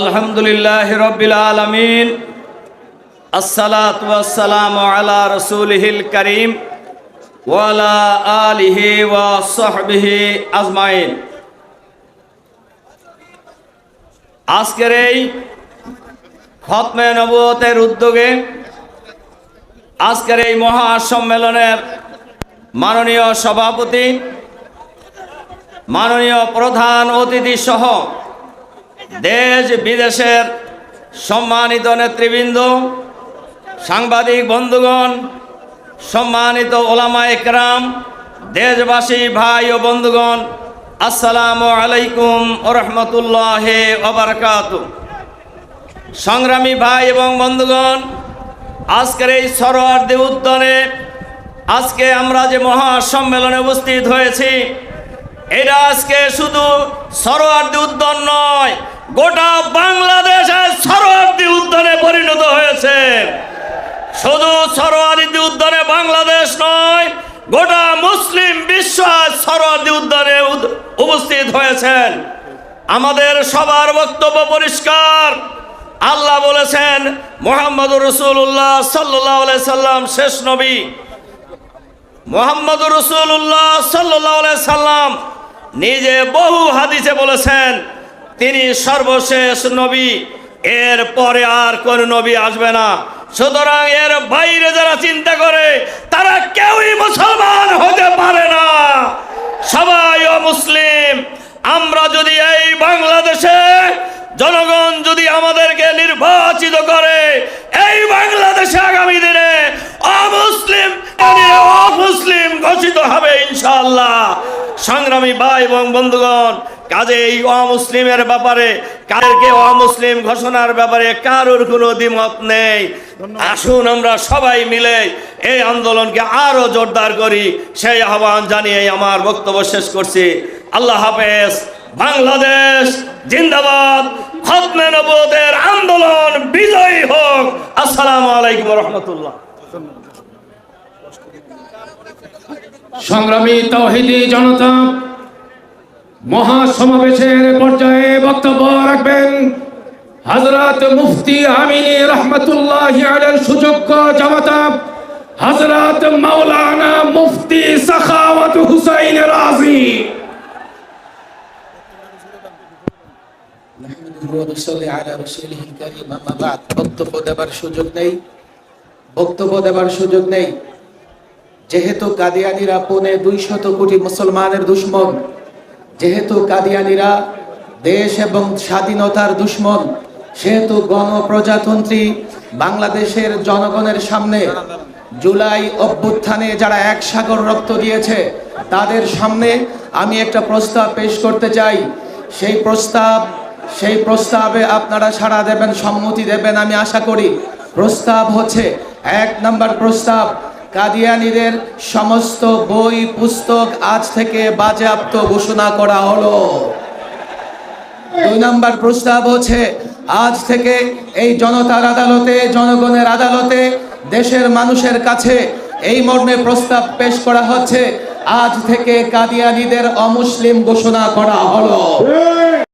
আলহামদুলিল্লাহ রবিল আলমিন। আসসালাত ওয়াসালাম আলা রসুলহিল করিম ওয়ালা আলিহি ওয়া সাহবিহি আজমাইন। আজকের এই খতমে নবতের উদ্যোগে আজকের এই মহাসম্মেলনের মাননীয় সভাপতি, মাননীয় প্রধান অতিথি সহ দেশ বিদেশের সম্মানিত নেতৃবৃন্দ, সাংবাদিক বন্ধুগণ, সম্মানিত ওলামা একরাম, দেশবাসী ভাই ও বন্ধুগণ, আসসালামু আলাইকুম রহমতুল্লাহ ওবরকাত সংগ্রামী ভাই এবং বন্ধুগণ, আজকের এই সরোয়ার্দী উদ্যানে আজকে আমরা যে মহাসম্মেলনে উপস্থিত হয়েছি, এটা আজকে শুধু সরোয়ার্দী উদ্যান নয়, গোটা বাংলাদেশের সরোয়ার্দী উদ্যানে পরিণত হয়েছে। শুধু সরোয়ার্দী উদ্যানে বাংলাদেশ নয়, গোটা মুসলিম বিশ্ব সরোয়ার্দী উদ্যানে উদ- উপস্থিত হয়েছেন। আমাদের সবার বক্তব্য পরিষ্কার। আল্লাহ বলেছেন মোহাম্মদ রসুল্লাহ সাল্লাহ সাল্লাম শেষ নবী। মোহাম্মদ রসুল্লাহ সাল্লাহ সাল্লাম নিজে বহু হাদিসে বলেছেন, তিনি সর্বশেষ নবী, এর পরে আর কোন নবী আসবে না। সুতরাং এর বাইরে যারা চিন্তা করে, তারা কেউই মুসলমান হতে পারে না। সবাই ও মুসলিম, আমরা যদি এই বাংলাদেশে, জনগণ যদি আমাদেরকে নির্বাচিত করে, এই বাংলাদেশে আগামী ঘোষিত হবে ইনশাআল্লাহ। সংগ্রামী ভাই এবং বন্ধুগণ কাজে এই অমুসলিমের ব্যাপারে কাদেরকে অমুসলিম ঘোষণার ব্যাপারে কারোর কোনো দ্বিমত নেই। আসুন আমরা সবাই মিলে এই আন্দোলনকে আরও জোরদার করি। সেই আহ্বান জানিয়ে আমার বক্তব্য শেষ করছি। আল্লাহ হাফেজ। বাংলাদেশ জিন্দাবাদ। খতমে নবুয়তের আন্দোলন বিজয়ী হোক। আসসালামু আলাইকুম রহমতুল্লাহ। সংগ্রামী তৌহিদি জনতা, মহাসমাবেশের পর্যায়ে বক্তব্য রাখবেন হজরত মুফতি আমিনী রহমতুল্লাহ সুযোগ্য জামাতা হজরত মাওলানা মুফতি সাখাওয়াত হুসাইন রাজি। বক্তব্য দেবার সুযোগ নেই। বক্তব্য দেবার সুযোগ নেই। যেহেতু কাদিয়ানিরা পৌনে দুইশত কোটি মুসলমানের দুশ্মন, যেহেতু কাদিয়ানিরা দেশ এবং স্বাধীনতার দুশ্মন, সেহেতু গণপ্রজাতন্ত্রী বাংলাদেশের জনগণের সামনে জুলাই অভ্যুত্থানে যারা এক সাগর রক্ত দিয়েছে, তাদের সামনে আমি একটা প্রস্তাব পেশ করতে চাই। সেই প্রস্তাব, সেই প্রস্তাবে আপনারা সাড়া দেবেন, সম্মতি দেবেন আমি আশা করি। প্রস্তাব হচ্ছে এক নাম্বার প্রস্তাব। কাদিয়ানিদের সমস্ত বই, পুস্তক আজ থেকে বাজেয়াপ্ত ঘোষণা করা হলো। দুই নাম্বার প্রস্তাব হচ্ছে, আজ থেকে এই জনতার আদালতে, জনগণের আদালতে, দেশের মানুষের কাছে এই মর্মে প্রস্তাব পেশ করা হচ্ছে, আজ থেকে কাদিয়ানিদের অমুসলিম ঘোষণা করা হলো।